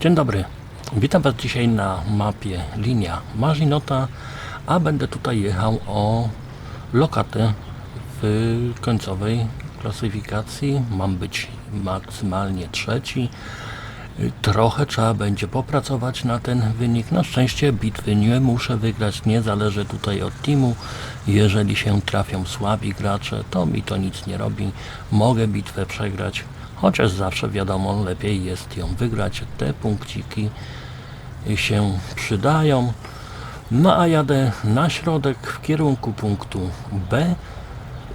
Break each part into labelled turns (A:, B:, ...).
A: Dzień dobry. Witam Was dzisiaj na mapie linia Marzinota, a będę tutaj jechał o lokatę w końcowej klasyfikacji. Mam być maksymalnie trzeci. Trochę trzeba będzie popracować na ten wynik. Na szczęście bitwy nie muszę wygrać, nie zależy tutaj od teamu. Jeżeli się trafią słabi gracze, to mi to nic nie robi. Mogę bitwę przegrać, chociaż zawsze wiadomo, lepiej jest ją wygrać. Te punkciki się przydają. No a jadę na środek w kierunku punktu B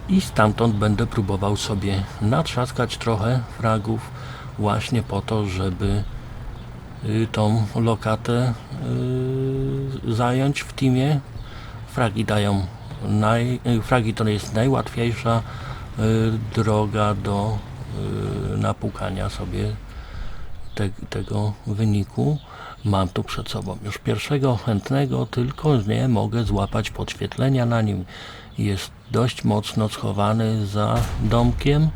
A: i stamtąd będę próbował sobie natrzaskać trochę fragów właśnie po to, żeby y, tą lokatę y, zająć w teamie. Fragi dają naj, y, fragi to jest najłatwiejsza droga do napukania sobie te, tego wyniku. Mam tu przed sobą już pierwszego chętnego, tylko nie mogę złapać podświetlenia na nim. Jest dość mocno schowany za domkiem.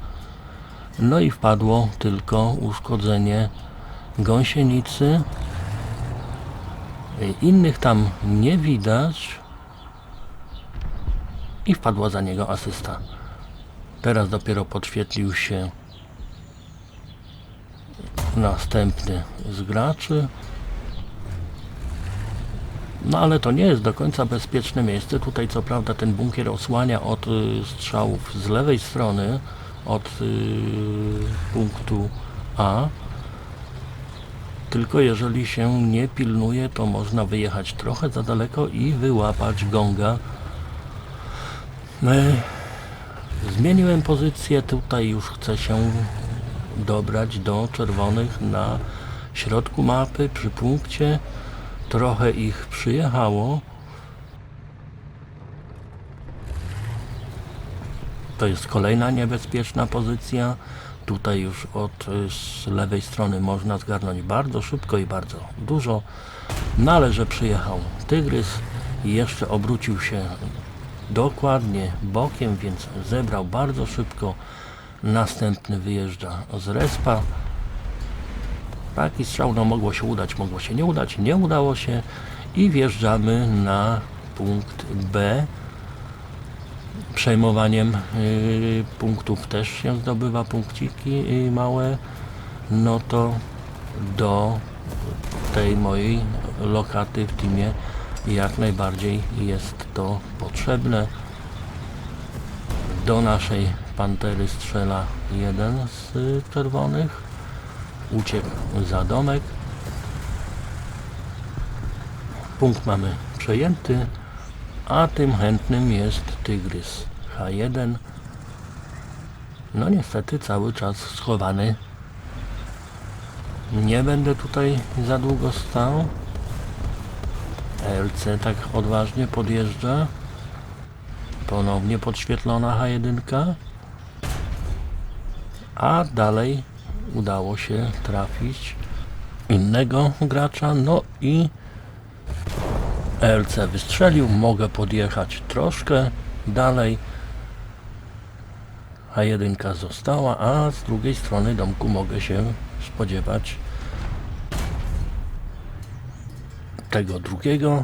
A: No i wpadło tylko uszkodzenie gąsienicy. Innych tam nie widać. I wpadła za niego asysta. Teraz dopiero podświetlił się następny z graczy. No ale to nie jest do końca bezpieczne miejsce. Tutaj co prawda ten bunkier osłania od y, strzałów z lewej strony, od y, punktu A. Tylko jeżeli się nie pilnuje, to można wyjechać trochę za daleko i wyłapać gonga. E, Zmieniłem pozycję, tutaj już chcę się dobrać do czerwonych na środku mapy przy punkcie. Trochę ich przyjechało. To jest kolejna niebezpieczna pozycja. Tutaj już od z lewej strony można zgarnąć bardzo szybko i bardzo dużo. No ale że przyjechał tygrys i jeszcze obrócił się dokładnie bokiem, więc zebrał bardzo szybko. Następny wyjeżdża z respa. Taki strzał, no mogło się udać, mogło się nie udać, nie udało się i wjeżdżamy na punkt B. Przejmowaniem y, punktów też się zdobywa punkciki y, małe. No to do tej mojej lokaty w teamie jak najbardziej jest to potrzebne. Do naszej pantery strzela jeden z czerwonych. Uciekł za domek. Punkt mamy przejęty, a tym chętnym jest tygrys H1. No niestety cały czas schowany. Nie będę tutaj za długo stał. LC tak odważnie podjeżdża. Ponownie podświetlona H1. A dalej udało się trafić innego gracza. No i LC wystrzelił. Mogę podjechać troszkę dalej. H1 została, a z drugiej strony domku mogę się spodziewać tego drugiego.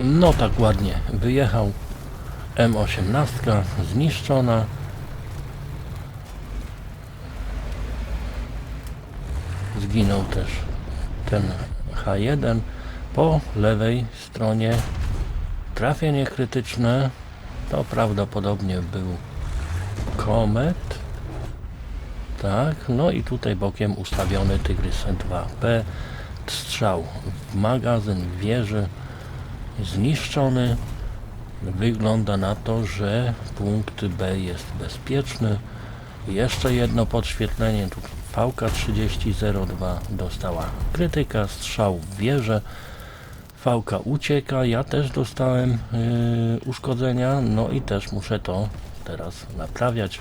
A: No tak ładnie wyjechał. M18 zniszczona. Zginął też ten H1 po lewej stronie trafienie krytyczne. To prawdopodobnie był komet. Tak, no i tutaj bokiem ustawiony Tygrys 2P strzał w magazyn wieży zniszczony wygląda na to, że punkt B jest bezpieczny. Jeszcze jedno podświetlenie. Tu VK3002 dostała krytyka, strzał w wieżę. VK ucieka, ja też dostałem yy, uszkodzenia, no i też muszę to teraz naprawiać.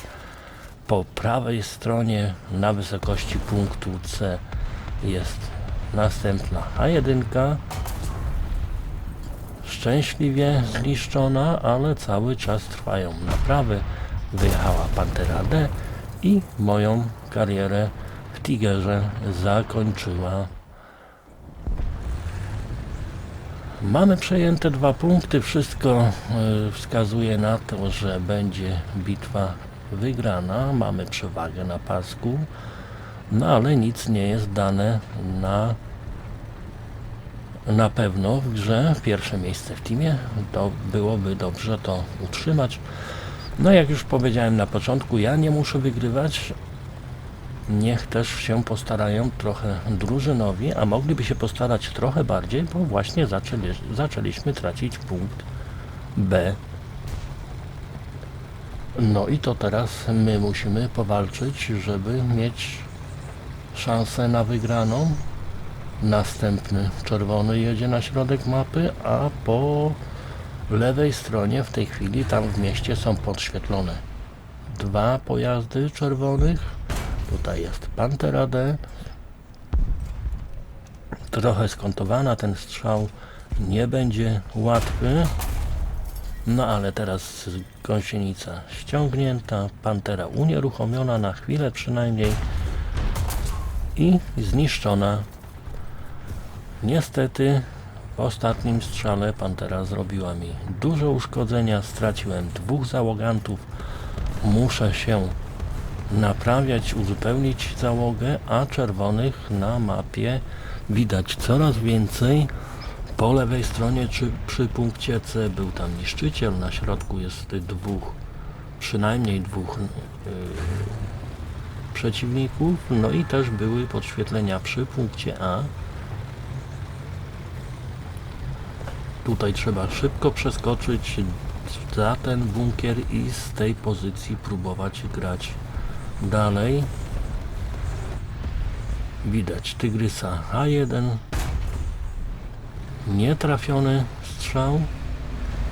A: Po prawej stronie na wysokości punktu C jest następna A1. Szczęśliwie zniszczona, ale cały czas trwają naprawy. Wyjechała Pantera D i moją karierę w Tigerze zakończyła. Mamy przejęte dwa punkty. Wszystko y, wskazuje na to, że będzie bitwa wygrana. Mamy przewagę na pasku. No ale nic nie jest dane na na pewno w grze. Pierwsze miejsce w teamie. To byłoby dobrze to utrzymać. No jak już powiedziałem na początku, ja nie muszę wygrywać. Niech też się postarają trochę drużynowi, a mogliby się postarać trochę bardziej, bo właśnie zaczęli, zaczęliśmy tracić punkt B. No i to teraz my musimy powalczyć, żeby mieć szansę na wygraną. Następny czerwony jedzie na środek mapy, a po lewej stronie w tej chwili tam w mieście są podświetlone dwa pojazdy czerwonych. Tutaj jest Pantera D. Trochę skontowana, ten strzał nie będzie łatwy. No ale teraz gąsienica ściągnięta, Pantera unieruchomiona na chwilę przynajmniej i zniszczona. Niestety w ostatnim strzale Pantera zrobiła mi duże uszkodzenia, straciłem dwóch załogantów, muszę się naprawiać, uzupełnić załogę, a czerwonych na mapie widać coraz więcej. Po lewej stronie czy przy punkcie C był tam niszczyciel, na środku jest dwóch, przynajmniej dwóch yy, przeciwników, no i też były podświetlenia przy punkcie A. Tutaj trzeba szybko przeskoczyć za ten bunkier i z tej pozycji próbować grać dalej. Widać tygrysa A1. Nietrafiony strzał.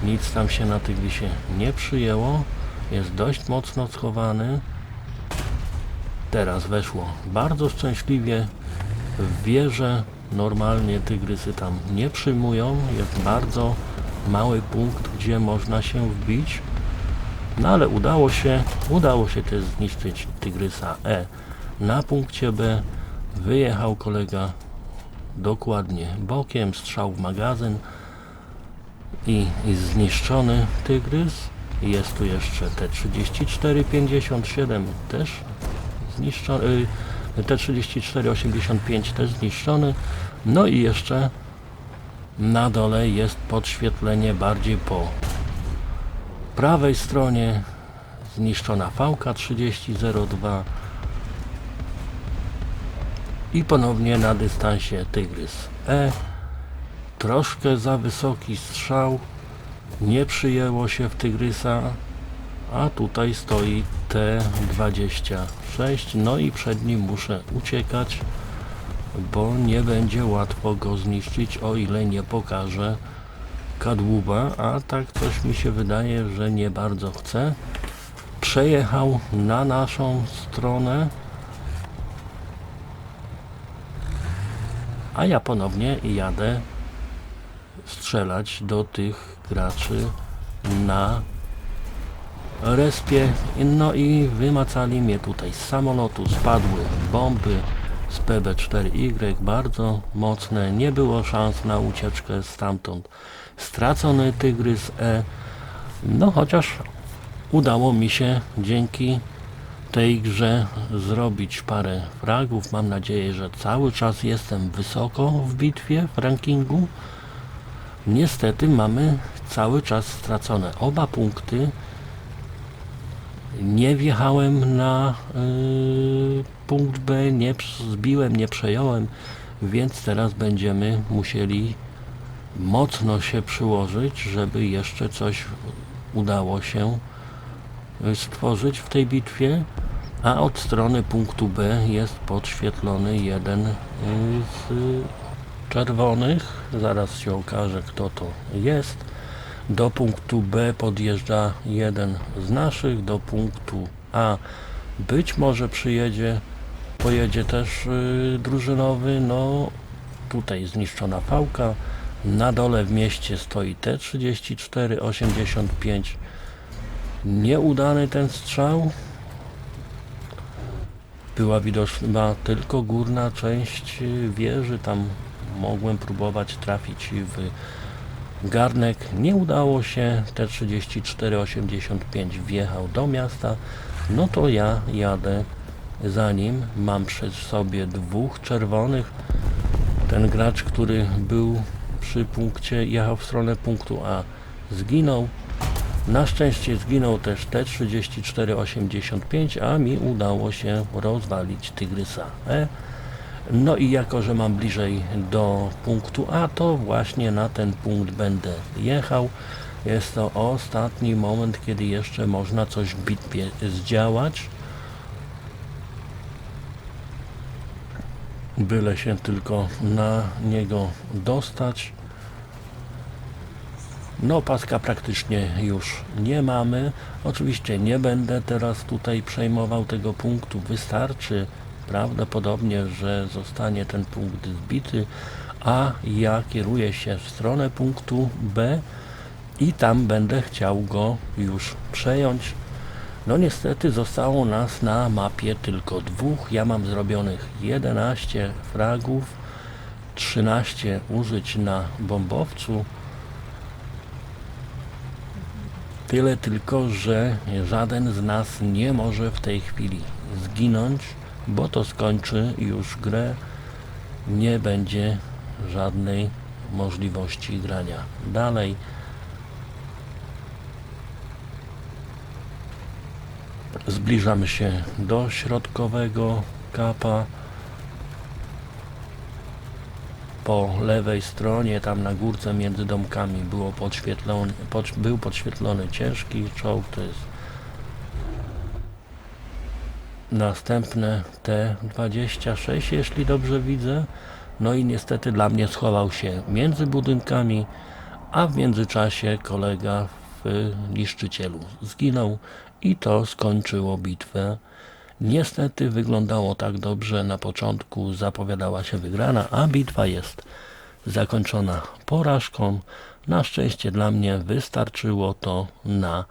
A: Nic tam się na tygrysie nie przyjęło. Jest dość mocno schowany. Teraz weszło bardzo szczęśliwie w wieżę. Normalnie tygrysy tam nie przyjmują. Jest bardzo mały punkt, gdzie można się wbić. No ale udało się, udało się też zniszczyć Tygrysa E. Na punkcie B wyjechał kolega dokładnie bokiem, strzał w magazyn i, i zniszczony Tygrys. Jest tu jeszcze T3457 też zniszczony, T3485 też zniszczony. No i jeszcze na dole jest podświetlenie bardziej po prawej stronie. Zniszczona VK3002 i ponownie na dystansie Tygrys E. Troszkę za wysoki strzał. Nie przyjęło się w Tygrysa a tutaj stoi T26 no i przed nim muszę uciekać bo nie będzie łatwo go zniszczyć o ile nie pokaże kadłuba, a tak coś mi się wydaje, że nie bardzo chce. Przejechał na naszą stronę, a ja ponownie jadę strzelać do tych graczy na respie. No i wymacali mnie tutaj z samolotu, spadły bomby z PB4Y, bardzo mocne, nie było szans na ucieczkę stamtąd stracony Tygrys E. No chociaż udało mi się dzięki tej grze zrobić parę fragów. Mam nadzieję, że cały czas jestem wysoko w bitwie w rankingu. Niestety mamy cały czas stracone oba punkty. Nie wjechałem na y, punkt B, nie zbiłem, nie przejąłem, więc teraz będziemy musieli mocno się przyłożyć, żeby jeszcze coś udało się y, stworzyć w tej bitwie, a od strony punktu B jest podświetlony jeden y, z czerwonych. Zaraz się okaże, kto to jest. Do punktu B podjeżdża jeden z naszych, do punktu A być może przyjedzie, pojedzie też yy, drużynowy, no tutaj zniszczona pałka, na dole w mieście stoi T3485. Nieudany ten strzał. była widoczna tylko górna część y, wieży. Tam mogłem próbować trafić w garnek. Nie udało się. T3485 wjechał do miasta. No to ja jadę za nim. Mam przed sobie dwóch czerwonych. Ten gracz, który był przy punkcie, jechał w stronę punktu A, zginął. Na szczęście zginął też T3485, a mi udało się rozwalić Tygrysa E. No i jako, że mam bliżej do punktu A, to właśnie na ten punkt będę jechał. Jest to ostatni moment, kiedy jeszcze można coś w bitwie zdziałać. Byle się tylko na niego dostać. No, paska praktycznie już nie mamy. Oczywiście nie będę teraz tutaj przejmował tego punktu. Wystarczy prawdopodobnie, że zostanie ten punkt zbity, a ja kieruję się w stronę punktu B i tam będę chciał go już przejąć. No niestety zostało nas na mapie tylko dwóch. Ja mam zrobionych 11 fragów, 13 użyć na bombowcu. Tyle tylko, że żaden z nas nie może w tej chwili zginąć, bo to skończy już grę. Nie będzie żadnej możliwości grania dalej. Zbliżamy się do środkowego kapa. Po lewej stronie, tam na górce między domkami było podświetlony, pod, był podświetlony ciężki czołg, to jest następne T26, jeśli dobrze widzę. No i niestety dla mnie schował się między budynkami, a w międzyczasie kolega w niszczycielu zginął i to skończyło bitwę. Niestety wyglądało tak dobrze na początku, zapowiadała się wygrana, a bitwa jest zakończona porażką. Na szczęście dla mnie wystarczyło to na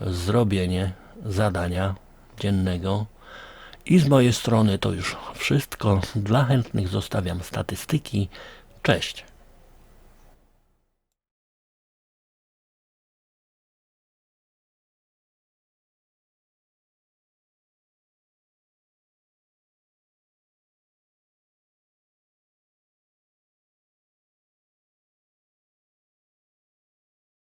A: zrobienie zadania dziennego. I z mojej strony to już wszystko. Dla chętnych zostawiam statystyki. Cześć.